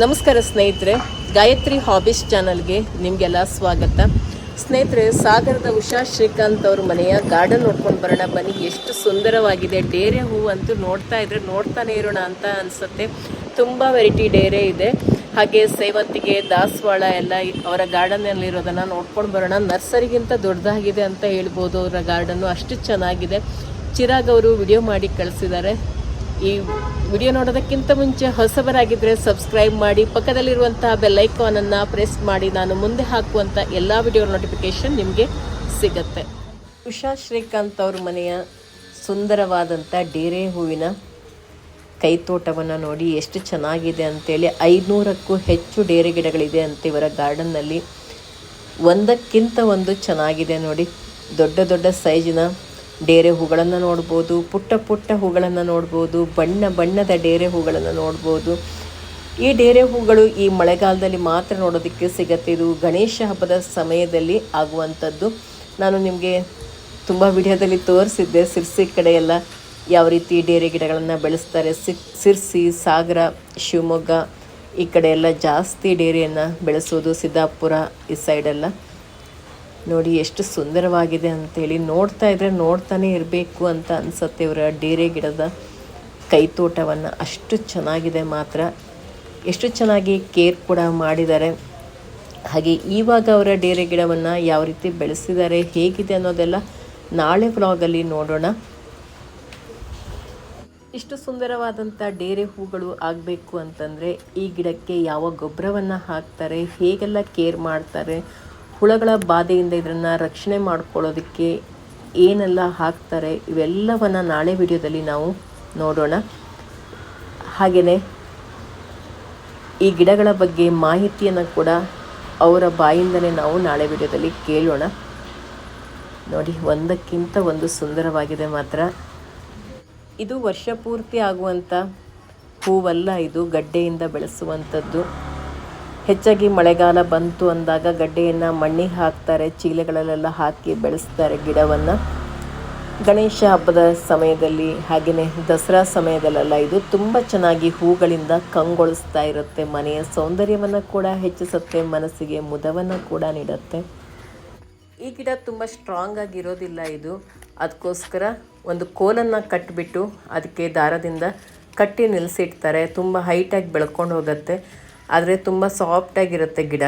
ನಮಸ್ಕಾರ ಸ್ನೇಹಿತರೆ, ಗಾಯತ್ರಿ ಹಾಬೀಸ್ ಚಾನಲ್ಗೆ ನಿಮಗೆಲ್ಲ ಸ್ವಾಗತ. ಸ್ನೇಹಿತರೆ, ಸಾಗರದ ಉಷಾ ಶ್ರೀಕಾಂತ್ ಅವ್ರ ಮನೆಯ ಗಾರ್ಡನ್ ನೋಡ್ಕೊಂಡು ಬರೋಣ, ಬನ್ನಿ. ಎಷ್ಟು ಸುಂದರವಾಗಿದೆ. ಡೇರೆ ಹೂವು ಅಂತೂ ನೋಡ್ತಾ ಇದ್ರೆ ನೋಡ್ತಾನೆ ಇರೋಣ ಅಂತ ಅನಿಸುತ್ತೆ. ತುಂಬ ವೆರೈಟಿ ಡೇರೆ ಇದೆ. ಹಾಗೆ ಸೇವಂತಿಗೆ, ದಾಸವಾಳ ಎಲ್ಲ ಅವರ ಗಾರ್ಡನ್ನಲ್ಲಿರೋದನ್ನು ನೋಡ್ಕೊಂಡು ಬರೋಣ. ನರ್ಸರಿಗಿಂತ ದೊಡ್ಡದಾಗಿದೆ ಅಂತ ಹೇಳ್ಬೋದು. ಅವರ ಗಾರ್ಡನ್ನು ಅಷ್ಟು ಚೆನ್ನಾಗಿದೆ. ಚಿರಾಗ್ ಅವರು ವಿಡಿಯೋ ಮಾಡಿ ಕಳಿಸಿದ್ದಾರೆ. ಈ ವಿಡಿಯೋ ನೋಡೋದಕ್ಕಿಂತ ಮುಂಚೆ ಹೊಸಬರಾಗಿದ್ದರೆ ಸಬ್ಸ್ಕ್ರೈಬ್ ಮಾಡಿ, ಪಕ್ಕದಲ್ಲಿರುವಂತಹ ಬೆಲ್ಲೈಕಾನನ್ನು ಪ್ರೆಸ್ ಮಾಡಿ, ನಾನು ಮುಂದೆ ಹಾಕುವಂಥ ಎಲ್ಲ ವಿಡಿಯೋ ನೋಟಿಫಿಕೇಷನ್ ನಿಮಗೆ ಸಿಗತ್ತೆ. ಉಷಾ ಶ್ರೀಕಾಂತ್ ಅವ್ರ ಮನೆಯ ಸುಂದರವಾದಂಥ ಡೇರೆ ಹೂವಿನ ಕೈತೋಟವನ್ನು ನೋಡಿ ಎಷ್ಟು ಚೆನ್ನಾಗಿದೆ ಅಂತೇಳಿ ಐನೂರಕ್ಕೂ ಹೆಚ್ಚು ಡೇರೆ ಗಿಡಗಳಿದೆ ಅಂತ ಇವರ ಗಾರ್ಡನ್ನಲ್ಲಿ. ಒಂದಕ್ಕಿಂತ ಒಂದು ಚೆನ್ನಾಗಿದೆ ನೋಡಿ, ದೊಡ್ಡ ದೊಡ್ಡ ಸೈಜಿನ ಡೇರೆ ಹೂಗಳನ್ನು ನೋಡ್ಬೋದು, ಪುಟ್ಟ ಪುಟ್ಟ ಹೂಗಳನ್ನು ನೋಡ್ಬೋದು, ಬಣ್ಣ ಬಣ್ಣದ ಡೇರೆ ಹೂಗಳನ್ನು ನೋಡ್ಬೋದು. ಈ ಡೇರೆ ಹೂಗಳು ಈ ಮಳೆಗಾಲದಲ್ಲಿ ಮಾತ್ರ ನೋಡೋದಕ್ಕೆ ಸಿಗತ್ತೆ. ಇದು ಗಣೇಶ ಹಬ್ಬದ ಸಮಯದಲ್ಲಿ ಆಗುವಂಥದ್ದು. ನಾನು ನಿಮಗೆ ತುಂಬ ವಿಡಿಯೋದಲ್ಲಿ ತೋರಿಸಿದ್ದೆ, ಸಿರ್ಸಿ ಕಡೆ ಎಲ್ಲ ಯಾವ ರೀತಿ ಡೇರೆ ಗಿಡಗಳನ್ನು ಬೆಳೆಸ್ತಾರೆ. ಸಿರ್ಸಿ, ಸಾಗರ, ಶಿವಮೊಗ್ಗ, ಈ ಕಡೆಯೆಲ್ಲ ಜಾಸ್ತಿ ಡೇರೆಯನ್ನು ಬೆಳೆಸೋದು, ಸಿದ್ದಾಪುರ ಈ ಸೈಡೆಲ್ಲ ನೋಡಿ, ಎಷ್ಟು ಸುಂದರವಾಗಿದೆ ಅಂತೇಳಿ ನೋಡ್ತಾ ಇದ್ರೆ ನೋಡ್ತಾನೆ ಇರಬೇಕು ಅಂತ ಅನಿಸುತ್ತೆ ಇವರ ಡೇರೆ ಗಿಡದ ಕೈತೋಟವನ್ನು ಅಷ್ಟು ಚೆನ್ನಾಗಿದೆ ಮಾತ್ರ. ಎಷ್ಟು ಚೆನ್ನಾಗಿ ಕೇರ್ ಕೂಡ ಮಾಡಿದ್ದಾರೆ. ಹಾಗೆ ಇವಾಗ ಅವರ ಡೇರೆ ಗಿಡವನ್ನು ಯಾವ ರೀತಿ ಬೆಳೆಸಿದ್ದಾರೆ, ಹೇಗಿದೆ ಅನ್ನೋದೆಲ್ಲ ನಾಳೆ ವ್ಲಾಗಲ್ಲಿ ನೋಡೋಣ. ಇಷ್ಟು ಸುಂದರವಾದಂಥ ಡೇರೆ ಹೂಗಳು ಆಗಬೇಕು ಅಂತಂದರೆ ಈ ಗಿಡಕ್ಕೆ ಯಾವ ಗೊಬ್ಬರವನ್ನು ಹಾಕ್ತಾರೆ, ಹೇಗೆಲ್ಲ ಕೇರ್ ಮಾಡ್ತಾರೆ ಹುಳಗಳ ಬಾಧೆಯಿಂದ ಇದನ್ನು ರಕ್ಷಣೆ ಮಾಡ್ಕೊಳ್ಳೋದಕ್ಕೆ ಏನೆಲ್ಲ ಹಾಕ್ತಾರೆ, ಇವೆಲ್ಲವನ್ನು ನಾಳೆ ವಿಡಿಯೋದಲ್ಲಿ ನಾವು ನೋಡೋಣ. ಹಾಗೆಯೇ ಈ ಗಿಡಗಳ ಬಗ್ಗೆ ಮಾಹಿತಿಯನ್ನು ಕೂಡ ಅವರ ಬಾಯಿಂದಲೇ ನಾವು ನಾಳೆ ವಿಡಿಯೋದಲ್ಲಿ ಕೇಳೋಣ. ನೋಡಿ, ಒಂದಕ್ಕಿಂತ ಒಂದು ಸುಂದರವಾಗಿದೆ ಮಾತ್ರ. ಇದು ವರ್ಷ ಪೂರ್ತಿ ಆಗುವಂಥ ಹೂವಲ್ಲ, ಇದು ಗಡ್ಡೆಯಿಂದ ಬೆಳೆಸುವಂಥದ್ದು ಹೆಚ್ಚಾಗಿ ಮಳೆಗಾಲ ಬಂತು ಅಂದಾಗ ಗಡ್ಡೆಯನ್ನು ಮಣ್ಣಿಗೆ ಹಾಕ್ತಾರೆ, ಚೀಲಗಳಲ್ಲೆಲ್ಲ ಹಾಕಿ ಬೆಳೆಸ್ತಾರೆ ಗಿಡವನ್ನು. ಗಣೇಶ ಹಬ್ಬದ ಸಮಯದಲ್ಲಿ ಹಾಗೆಯೇ ದಸರಾ ಸಮಯದಲ್ಲೆಲ್ಲ ಇದು ತುಂಬ ಚೆನ್ನಾಗಿ ಹೂಗಳಿಂದ ಕಂಗೊಳಿಸ್ತಾ ಇರುತ್ತೆ. ಮನೆಯ ಸೌಂದರ್ಯವನ್ನು ಕೂಡ ಹೆಚ್ಚಿಸುತ್ತೆ, ಮನಸ್ಸಿಗೆ ಮುದವನ್ನು ಕೂಡ ನೀಡುತ್ತೆ. ಈ ಗಿಡ ತುಂಬ ಸ್ಟ್ರಾಂಗ್ ಆಗಿರೋದಿಲ್ಲ ಇದು. ಅದಕ್ಕೋಸ್ಕರ ಒಂದು ಕೋಲನ್ನು ಕಟ್ಟಿಬಿಟ್ಟು ಅದಕ್ಕೆ ದಾರದಿಂದ ಕಟ್ಟಿ ನಿಲ್ಲಿಸಿಡ್ತಾರೆ ತುಂಬ ಹೈಟಾಗಿ ಬೆಳ್ಕೊಂಡು ಹೋಗುತ್ತೆ. ಆದರೆ ತುಂಬ ಸಾಫ್ಟಾಗಿರುತ್ತೆ ಗಿಡ.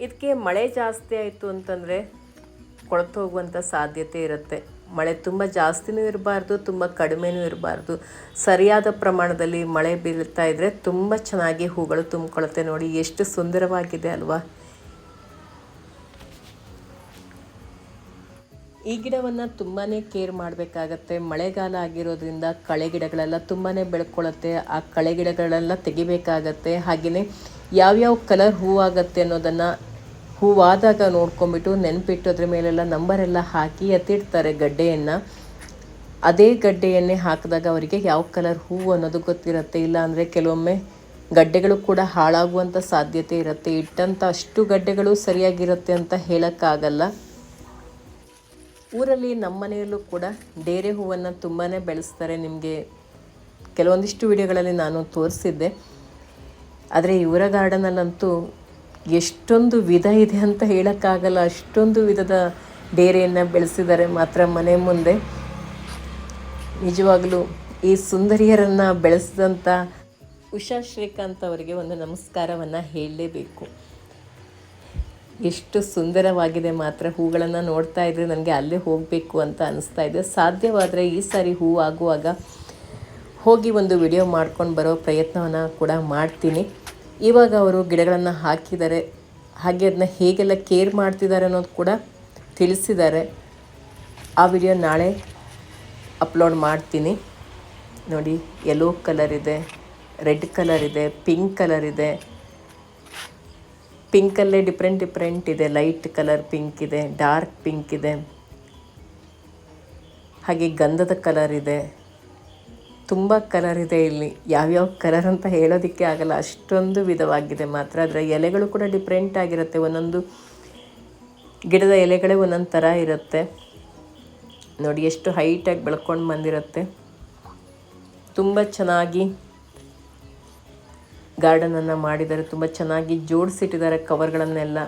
ಇದಕ್ಕೆ ಮಳೆ ಜಾಸ್ತಿ ಆಯಿತು ಅಂತಂದರೆ ಕೊಳೆತು ಹೋಗುವಂಥ ಸಾಧ್ಯತೆ ಇರುತ್ತೆ. ಮಳೆ ತುಂಬ ಜಾಸ್ತಿನೂ ಇರಬಾರ್ದು, ತುಂಬ ಕಡಿಮೆನೂ ಇರಬಾರ್ದು. ಸರಿಯಾದ ಪ್ರಮಾಣದಲ್ಲಿ ಮಳೆ ಬೀಳ್ತಾ ಇದ್ದರೆ ತುಂಬ ಚೆನ್ನಾಗಿ ಹೂಗಳು ತುಂಬಿಕೊಳ್ಳುತ್ತೆ ನೋಡಿ, ಎಷ್ಟು ಸುಂದರವಾಗಿದೆ ಅಲ್ವಾ? ಈ ಗಿಡವನ್ನು ತುಂಬಾ ಕೇರ್ ಮಾಡಬೇಕಾಗತ್ತೆ. ಮಳೆಗಾಲ ಆಗಿರೋದ್ರಿಂದ ಕಳೆ ಗಿಡಗಳೆಲ್ಲ ತುಂಬಾ ಬೆಳ್ಕೊಳ್ಳುತ್ತೆ. ಆ ಕಳೆ ಗಿಡಗಳೆಲ್ಲ ತೆಗಿಬೇಕಾಗತ್ತೆ. ಹಾಗೆಯೇ ಯಾವ್ಯಾವ ಕಲರ್ ಹೂವಾಗತ್ತೆ ಅನ್ನೋದನ್ನು ಹೂವಾದಾಗ ನೋಡ್ಕೊಂಬಿಟ್ಟು ನೆನಪಿಟ್ಟು ಅದ್ರ ಮೇಲೆಲ್ಲ ನಂಬರೆಲ್ಲ ಹಾಕಿ ಎತ್ತಿಡ್ತಾರೆ ಗಡ್ಡೆಯನ್ನು. ಅದೇ ಗಡ್ಡೆಯನ್ನೇ ಹಾಕಿದಾಗ ಅವರಿಗೆ ಯಾವ ಕಲರ್ ಹೂವು ಅನ್ನೋದು ಗೊತ್ತಿರುತ್ತೆ. ಇಲ್ಲ ಅಂದರೆ ಕೆಲವೊಮ್ಮೆ ಗಡ್ಡೆಗಳು ಕೂಡ ಹಾಳಾಗುವಂಥ ಸಾಧ್ಯತೆ ಇರುತ್ತೆ. ಇಟ್ಟಂಥ ಅಷ್ಟು ಗಡ್ಡೆಗಳು ಸರಿಯಾಗಿರುತ್ತೆ ಅಂತ ಹೇಳೋಕ್ಕಾಗಲ್ಲ. ಊರಲ್ಲಿ ನಮ್ಮ ಮನೆಯಲ್ಲೂ ಕೂಡ ಡೇರೆ ಹೂವನ್ನು ತುಂಬಾ ಬೆಳೆಸ್ತಾರೆ. ನಿಮಗೆ ಕೆಲವೊಂದಿಷ್ಟು ವಿಡಿಯೋಗಳಲ್ಲಿ ನಾನು ತೋರಿಸಿದ್ದೆ. ಆದರೆ ಇವರ ಗಾರ್ಡನಲ್ಲಂತೂ ಎಷ್ಟೊಂದು ವಿಧ ಇದೆ ಅಂತ ಹೇಳೋಕ್ಕಾಗಲ್ಲ. ಅಷ್ಟೊಂದು ವಿಧದ ಡೇರೆಯನ್ನು ಬೆಳೆಸಿದ್ದಾರೆ ಮಾತ್ರ ಮನೆ ಮುಂದೆ. ನಿಜವಾಗಲೂ ಈ ಸುಂದರಿಯರನ್ನು ಬೆಳೆಸಿದಂಥ ಉಷಾ ಶ್ರೀಕಾಂತ್ ಅವರಿಗೆ ಒಂದು ನಮಸ್ಕಾರವನ್ನು ಹೇಳಲೇಬೇಕು. ಎಷ್ಟು ಸುಂದರವಾಗಿದೆ ಮಾತ್ರ ಹೂಗಳನ್ನು ನೋಡ್ತಾ ಇದ್ರೆ ನನಗೆ ಅಲ್ಲೇ ಹೋಗಬೇಕು ಅಂತ ಅನಿಸ್ತಾ ಇದೆ. ಸಾಧ್ಯವಾದರೆ ಈ ಸಾರಿ ಹೂ ಆಗುವಾಗ ಹೋಗಿ ಒಂದು ವಿಡಿಯೋ ಮಾಡ್ಕೊಂಡು ಬರೋ ಪ್ರಯತ್ನವನ್ನು ಕೂಡ ಮಾಡ್ತೀನಿ. ಇವಾಗ ಅವರು ಗಿಡಗಳನ್ನು ಹಾಕಿದ್ದಾರೆ. ಹಾಗೆ ಅದನ್ನ ಹೇಗೆಲ್ಲ ಕೇರ್ ಮಾಡ್ತಿದ್ದಾರೆ ಅನ್ನೋದು ಕೂಡ ತಿಳಿಸಿದ್ದಾರೆ. ಆ ವಿಡಿಯೋ ನಾಳೆ ಅಪ್ಲೋಡ್ ಮಾಡ್ತೀನಿ. ನೋಡಿ ಯೆಲ್ಲೋ ಕಲರ್ ಇದೆ ರೆಡ್ ಕಲರ್ ಇದೆ ಪಿಂಕ್ ಕಲರ್ ಇದೆ. ಪಿಂಕಲ್ಲೇ ಡಿಫ್ರೆಂಟ್ ಡಿಫ್ರೆಂಟ್ ಇದೆ. ಲೈಟ್ ಕಲರ್ ಪಿಂಕ್ ಇದೆ, ಡಾರ್ಕ್ ಪಿಂಕ್ ಇದೆ. ಹಾಗೆ ಗಂಧದ ಕಲರ್ ಇದೆ. ತುಂಬ ಕಲರ್ ಇದೆ ಇಲ್ಲಿ. ಯಾವ್ಯಾವ ಕಲರ್ ಅಂತ ಹೇಳೋದಕ್ಕೆ ಆಗಲ್ಲ. ಅಷ್ಟೊಂದು ವಿಧವಾಗಿದೆ ಮಾತ್ರ. ಅದರ ಎಲೆಗಳು ಕೂಡ ಡಿಫ್ರೆಂಟ್ ಆಗಿರುತ್ತೆ. ಒಂದೊಂದು ಗಿಡದ ಎಲೆಗಳೇ ಒಂದೊಂದು ಥರ ಇರುತ್ತೆ. ನೋಡಿ, ಎಷ್ಟು ಹೈಟಾಗಿ ಬೆಳ್ಕೊಂಡು ಬಂದಿರುತ್ತೆ. ತುಂಬ ಚೆನ್ನಾಗಿ ಗಾರ್ಡನನ್ನು ಮಾಡಿದ್ದಾರೆ, ತುಂಬ ಚೆನ್ನಾಗಿ ಜೋಡಿಸಿಟ್ಟಿದ್ದಾರೆ ಕವರ್ಗಳನ್ನೆಲ್ಲ.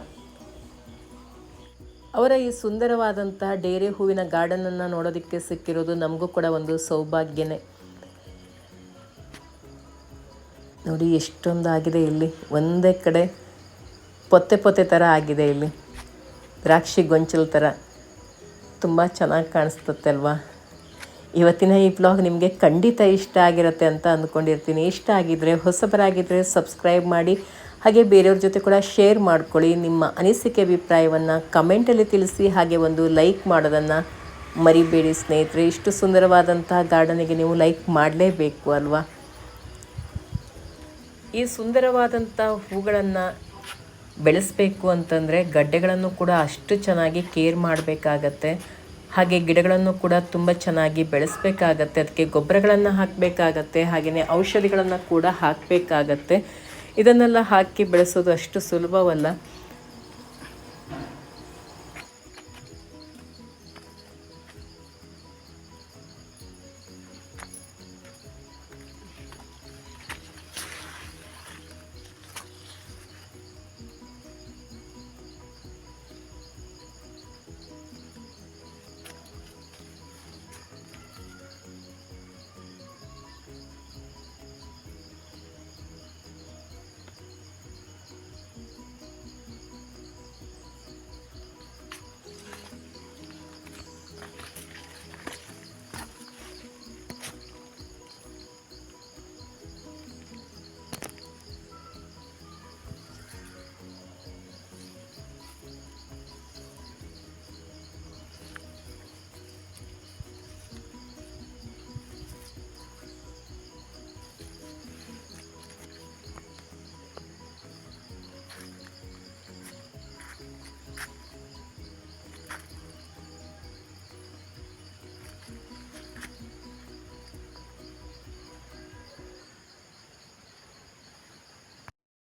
ಅವರ ಈ ಸುಂದರವಾದಂತಹ ಡೇರೆ ಹೂವಿನ ಗಾರ್ಡನನ್ನು ನೋಡೋದಕ್ಕೆ ಸಿಕ್ಕಿರೋದು ನಮಗೂ ಕೂಡ ಒಂದು ಸೌಭಾಗ್ಯನೇ. ನೋಡಿ, ಎಷ್ಟೊಂದು ಆಗಿದೆ ಇಲ್ಲಿ. ಒಂದೇ ಕಡೆ ಪೊತ್ತೆ ಪೊತ್ತೆ ಥರ ಆಗಿದೆ ಇಲ್ಲಿ. ದ್ರಾಕ್ಷಿ ಗೊಂಚಲ ಥರ ತುಂಬ ಚೆನ್ನಾಗಿ ಕಾಣಿಸ್ತತ್ತೆ ಅಲ್ವಾ ಇವತ್ತಿನ ಈ ಬ್ಲಾಗ್ ನಿಮಗೆ ಖಂಡಿತ ಇಷ್ಟ ಆಗಿರುತ್ತೆ ಅಂತ ಅಂದ್ಕೊಂಡಿರ್ತೀನಿ. ಇಷ್ಟ ಆಗಿದ್ದರೆ ಹೊಸಬರಾಗಿದ್ದರೆ ಸಬ್ಸ್ಕ್ರೈಬ್ ಮಾಡಿ, ಹಾಗೆ ಬೇರೆಯವ್ರ ಜೊತೆ ಕೂಡ ಶೇರ್ ಮಾಡ್ಕೊಳ್ಳಿ. ನಿಮ್ಮ ಅನಿಸಿಕೆ ಅಭಿಪ್ರಾಯವನ್ನು ಕಮೆಂಟಲ್ಲಿ ತಿಳಿಸಿ, ಹಾಗೆ ಒಂದು ಲೈಕ್ ಮಾಡೋದನ್ನು ಮರಿಬೇಡಿ ಸ್ನೇಹಿತರೆ. ಇಷ್ಟು ಸುಂದರವಾದಂತಹ ಗಾರ್ಡನಿಗೆ ನೀವು ಲೈಕ್ ಮಾಡಲೇಬೇಕು ಅಲ್ವಾ? ಈ ಸುಂದರವಾದಂಥ ಹೂಗಳನ್ನು ಬೆಳೆಸಬೇಕು ಅಂತಂದರೆ ಗಡ್ಡೆಗಳನ್ನು ಕೂಡ ಅಷ್ಟು ಚೆನ್ನಾಗಿ ಕೇರ್ ಮಾಡಬೇಕಾಗತ್ತೆ. ಹಾಗೆ ಗಿಡಗಳನ್ನು ಕೂಡ ತುಂಬ ಚೆನ್ನಾಗಿ ಬೆಳೆಸಬೇಕಾಗತ್ತೆ, ಅದಕ್ಕೆ ಗೊಬ್ಬರಗಳನ್ನು ಹಾಕಬೇಕಾಗತ್ತೆ ಹಾಗೆಯೇ ಔಷಧಿಗಳನ್ನು ಕೂಡ ಹಾಕಬೇಕಾಗತ್ತೆ. ಇದನ್ನೆಲ್ಲ ಹಾಕಿ ಬೆಳೆಸೋದು ಅಷ್ಟು ಸುಲಭವಲ್ಲ.